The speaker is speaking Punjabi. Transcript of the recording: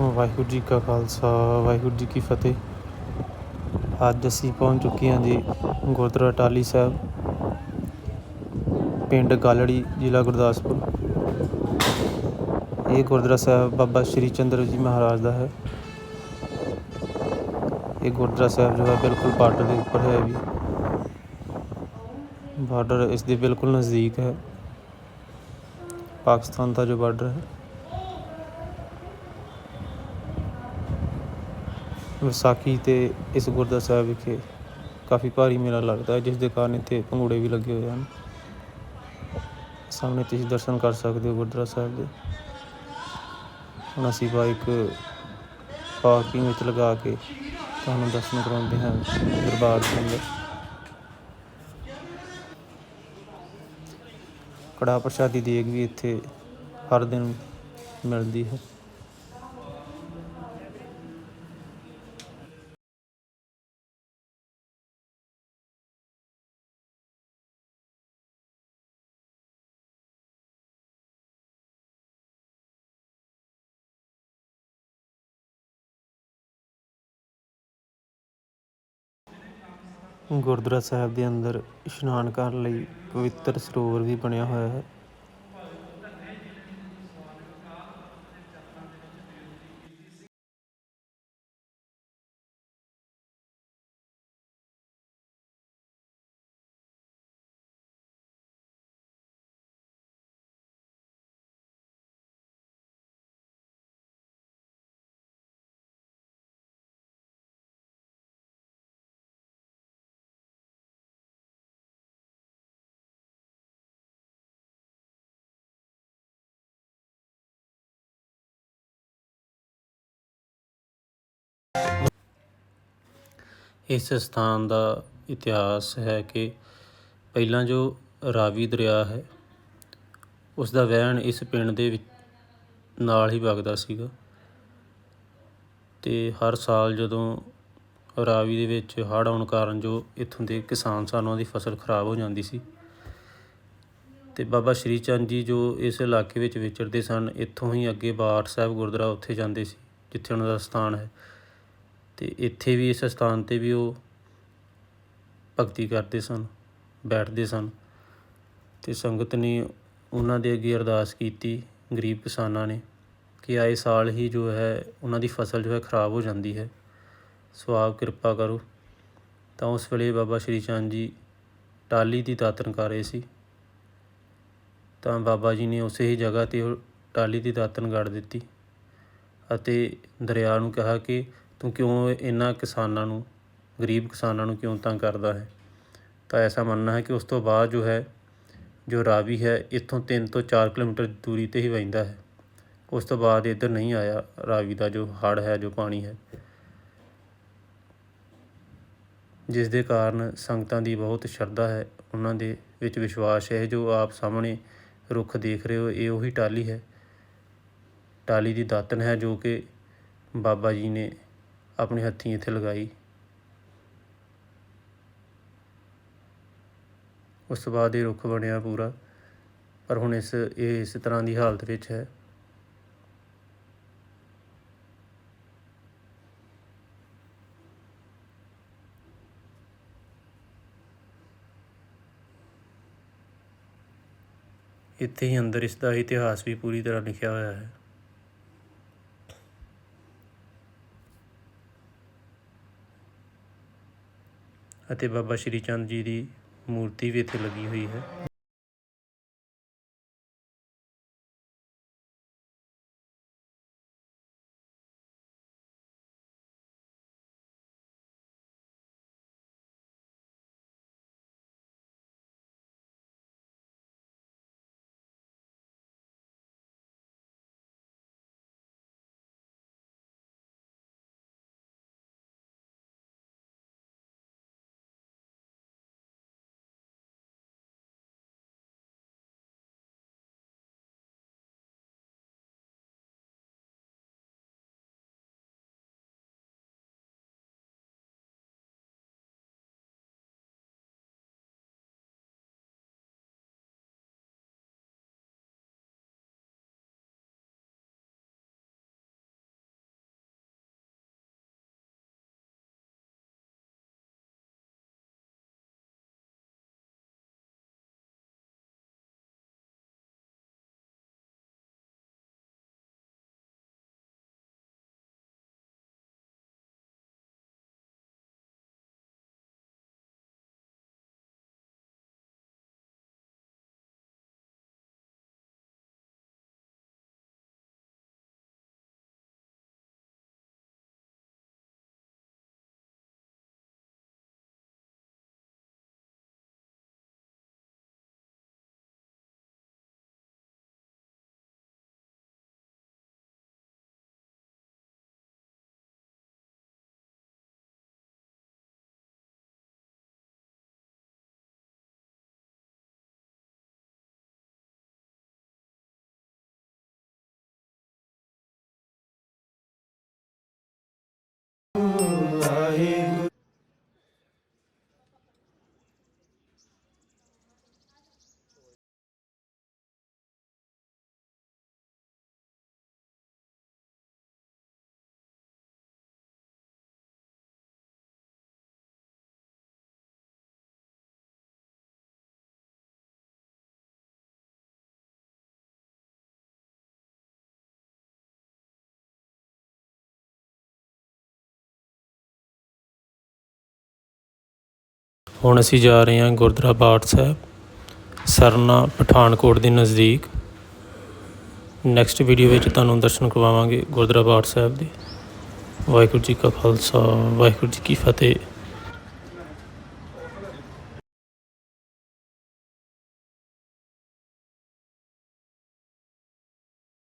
ਵਾਹਿਗੁਰੂ ਜੀ ਕਾ ਖਾਲਸਾ, ਵਾਹਿਗੁਰੂ ਜੀ ਕੀ ਫਤਿਹ। ਅੱਜ ਅਸੀਂ ਪਹੁੰਚ ਚੁੱਕੇ ਹਾਂ ਜੀ ਗੁਰਦੁਆਰਾ ਟਾਲੀ ਸਾਹਿਬ, ਪਿੰਡ ਗਾਲੜੀ, ਜ਼ਿਲ੍ਹਾ ਗੁਰਦਾਸਪੁਰ। ਇਹ ਗੁਰਦੁਆਰਾ ਸਾਹਿਬ ਬਾਬਾ ਸ਼੍ਰੀ ਚੰਦਰ ਜੀ ਮਹਾਰਾਜ ਦਾ ਹੈ। ਇਹ ਗੁਰਦੁਆਰਾ ਸਾਹਿਬ ਜੋ ਹੈ ਬਿਲਕੁਲ ਬਾਰਡਰ ਦੇ ਉੱਪਰ ਹੈ ਵੀ। ਬਾਰਡਰ ਇਸ ਦੇ ਬਿਲਕੁਲ ਨਜ਼ਦੀਕ ਹੈ। ਪਾਕਿਸਤਾਨ ਦਾ ਜੋ ਬਾਰਡਰ ਹੈ। ਵਿਸਾਖੀ ਤੇ ਇਸ ਗੁਰਦੁਆਰਾ ਸਾਹਿਬ ਵਿਖੇ ਕਾਫੀ ਭਾਰੀ ਮੇਲਾ ਲੱਗਦਾ ਹੈ, ਜਿਸ ਦੇ ਕਾਰਨ ਇੱਥੇ ਭੰਗੂੜੇ ਵੀ ਲੱਗੇ ਹੋਏ ਹਨ। ਸਾਹਮਣੇ ਤੁਸੀਂ ਦਰਸ਼ਨ ਕਰ ਸਕਦੇ ਹੋ ਗੁਰਦੁਆਰਾ ਸਾਹਿਬ ਦੇ। ਹੁਣ ਅਸੀਂ ਬਾਈਕ ਪਾਰਕਿੰਗ ਵਿੱਚ ਲਗਾ ਕੇ ਤੁਹਾਨੂੰ ਦਰਸ਼ਨ ਕਰਾਉਂਦੇ ਹਾਂ ਦਰਬਾਰ ਦੇ ਅੰਦਰ। ਕੜਾ ਪ੍ਰਸ਼ਾਦੀ ਦੇਗ ਵੀ ਇੱਥੇ ਹਰ ਦਿਨ ਮਿਲਦੀ ਹੈ। ਗੁਰਦੁਆਰਾ ਸਾਹਿਬ ਦੇ ਅੰਦਰ ਇਸ਼ਨਾਨ ਕਰਨ ਲਈ ਪਵਿੱਤਰ ਸਰੋਵਰ ਵੀ ਬਣਿਆ ਹੋਇਆ ਹੈ। ਇਸ ਸਥਾਨ ਦਾ ਇਤਿਹਾਸ ਹੈ ਕਿ ਪਹਿਲਾਂ ਜੋ ਰਾਵੀ ਦਰਿਆ ਹੈ ਉਸ ਦਾ ਵਹਿਣ ਇਸ ਪਿੰਡ ਦੇ ਵਿੱਚ ਨਾਲ ਹੀ ਵਗਦਾ ਸੀਗਾ। ਤੇ ਹਰ ਸਾਲ ਜਦੋਂ ਰਾਵੀ ਦੇ ਵਿੱਚ ਹੜ੍ਹ ਆਉਣ ਕਾਰਨ ਜੋ ਇੱਥੋਂ ਦੇ ਕਿਸਾਨ ਸਨ ਉਹਨਾਂ ਦੀ ਫਸਲ ਖਰਾਬ ਹੋ ਜਾਂਦੀ ਸੀ, ਤੇ ਬਾਬਾ ਸ਼੍ਰੀ ਚੰਦ ਜੀ ਜੋ ਇਸ ਇਲਾਕੇ ਵਿੱਚ ਵਿਚਰਦੇ ਸਨ, ਇੱਥੋਂ ਹੀ ਅੱਗੇ ਬਾਠ ਸਾਹਿਬ ਗੁਰਦੁਆਰਾ ਉੱਥੇ ਜਾਂਦੇ ਸੀ, ਜਿੱਥੇ ਉਹਨਾਂ ਦਾ ਸਥਾਨ ਹੈ। ਤੇ ਇੱਥੇ ਵੀ ਇਸ ਸਥਾਨ ਤੇ ਵੀ ਉਹ ਭਗਤੀ ਕਰਦੇ ਸਨ, ਬੈਠਦੇ ਸਨ ਤੇ ਸੰਗਤ ਨੇ ਉਹਨਾਂ ਦੇ ਅੱਗੇ ਅਰਦਾਸ ਕੀਤੀ ਗਰੀਬ ਕਿਸਾਨਾਂ ਨੇ ਕਿ ਆਏ ਸਾਲ ਹੀ ਜੋ ਹੈ ਉਹਨਾਂ ਦੀ ਫਸਲ ਜੋ ਹੈ ਖਰਾਬ ਹੋ ਜਾਂਦੀ ਹੈ ਸੋ ਆਪ ਕਿਰਪਾ ਕਰੋ। ਤਾਂ ਉਸ ਵੇਲੇ ਬਾਬਾ ਸ਼੍ਰੀ ਚੰਦ ਜੀ ਟਾਲੀ ਦੀ ਦਾਤਨ ਕਰ ਰਹੇ ਸੀ। ਤਾਂ ਬਾਬਾ ਜੀ ਨੇ ਉਸੇ ਹੀ ਜਗ੍ਹਾ ਤੇ ਉਹ ਟਾਲੀ ਦੀ ਦਾਤਨ ਗੜ ਦਿੱਤੀ ਅਤੇ ਦਰਿਆ ਨੂੰ ਕਿਹਾ ਕਿ ਤੂੰ ਕਿਉਂ ਇਹਨਾਂ ਕਿਸਾਨਾਂ ਨੂੰ, ਗਰੀਬ ਕਿਸਾਨਾਂ ਨੂੰ ਕਿਉਂ ਤੰਗ ਕਰਦਾ ਹੈ? ਤਾਂ ਐਸਾ ਮੰਨਣਾ ਹੈ ਕਿ ਉਸ ਤੋਂ ਬਾਅਦ ਜੋ ਹੈ, ਜੋ ਰਾਵੀ ਹੈ, ਇੱਥੋਂ 3 ਤੋਂ 4 ਕਿਲੋਮੀਟਰ ਦੂਰੀ ਤੇ ਹੀ ਵਹਿੰਦਾ ਹੈ। ਉਸ ਤੋਂ ਬਾਅਦ ਇੱਧਰ ਨਹੀਂ ਆਇਆ ਰਾਵੀ ਦਾ ਜੋ ਹੜ੍ਹ ਹੈ, ਜੋ ਪਾਣੀ ਹੈ। ਜਿਸ ਦੇ ਕਾਰਨ ਸੰਗਤਾਂ ਦੀ ਬਹੁਤ ਸ਼ਰਧਾ ਹੈ, ਉਹਨਾਂ ਦੇ ਵਿੱਚ ਵਿਸ਼ਵਾਸ ਹੈ, ਜੋ ਆਪ ਸਾਹਮਣੇ ਰੁੱਖ ਦੇਖ ਰਹੇ ਹੋ, ਇਹ ਉਹੀ ਟਾਲੀ ਹੈ। ਟਾਲੀ ਦੀ ਦਾਤਨ ਹੈ, ਜੋ ਕਿ ਬਾਬਾ ਜੀ ਨੇ ਆਪਣੇ ਹੱਥੀਂ ਇੱਥੇ ਲਗਾਈ। ਉਸ ਤੋਂ ਬਾਅਦ ਇਹ ਰੁੱਖ ਬਣਿਆ ਪੂਰਾ, ਪਰ ਹੁਣ ਇਸ, ਇਹ ਇਸ ਤਰ੍ਹਾਂ ਦੀ ਹਾਲਤ ਵਿੱਚ ਹੈ। ਇੱਥੇ ਹੀ ਅੰਦਰ ਇਸ ਦਾ ਇਤਿਹਾਸ ਵੀ ਪੂਰੀ ਤਰ੍ਹਾਂ ਲਿਖਿਆ ਹੋਇਆ ਹੈ। ਅਤੇ ਬਾਬਾ ਸ਼੍ਰੀ ਚੰਦ ਜੀ ਦੀ ਮੂਰਤੀ ਵੀ ਇੱਥੇ ਲੱਗੀ ਹੋਈ ਹੈ। ਹੁਣ ਅਸੀਂ ਜਾ ਰਹੇ ਹਾਂ ਗੁਰਦੁਆਰਾ ਬਾਠ ਸਾਹਿਬ, ਸਰਨਾ ਪਠਾਨਕੋਟ ਦੇ ਨਜ਼ਦੀਕ। ਨੈਕਸਟ ਵੀਡੀਓ ਵਿੱਚ ਤੁਹਾਨੂੰ ਦਰਸ਼ਨ ਕਰਵਾਵਾਂਗੇ ਗੁਰਦੁਆਰਾ ਬਾਠ ਸਾਹਿਬ ਦੇ। ਵਾਹਿਗੁਰੂ ਜੀ ਕਾ ਖਾਲਸਾ, ਵਾਹਿਗੁਰੂ ਜੀ ਕੀ ਫਤਿਹ।